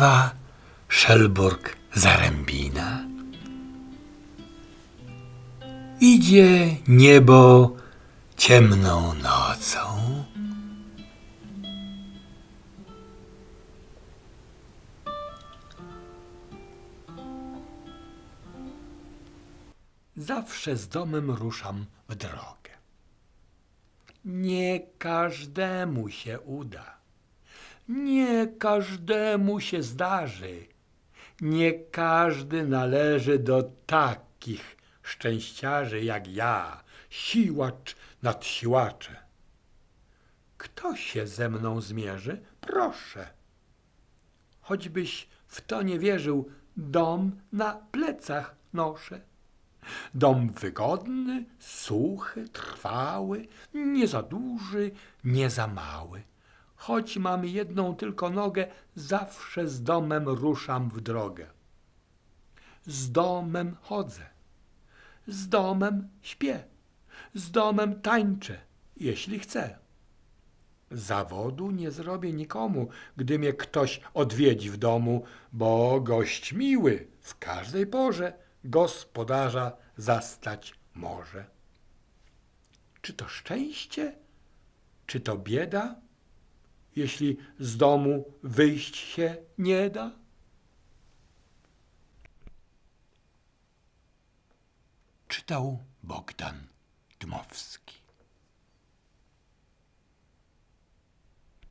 śpiewa Szelburg Zarębina. Idzie niebo ciemną nocą. Zawsze z domem ruszam w drogę. Nie każdemu się uda. Nie każdemu się zdarzy. Nie każdy należy do takich szczęściarzy jak ja, siłacz nad siłacze. Kto się ze mną zmierzy? Proszę. Choćbyś w to nie wierzył, dom na plecach noszę. Dom wygodny, suchy, trwały, nie za duży, nie za mały. Choć mam jedną tylko nogę, zawsze z domem ruszam w drogę. Z domem chodzę, z domem śpię, z domem tańczę, jeśli chcę. Zawodu nie zrobię nikomu, gdy mnie ktoś odwiedzi w domu, bo gość miły w każdej porze gospodarza zastać może. Czy to szczęście, czy to bieda, jeśli z domu wyjść się nie da? Czytał Bogdan Dmowski.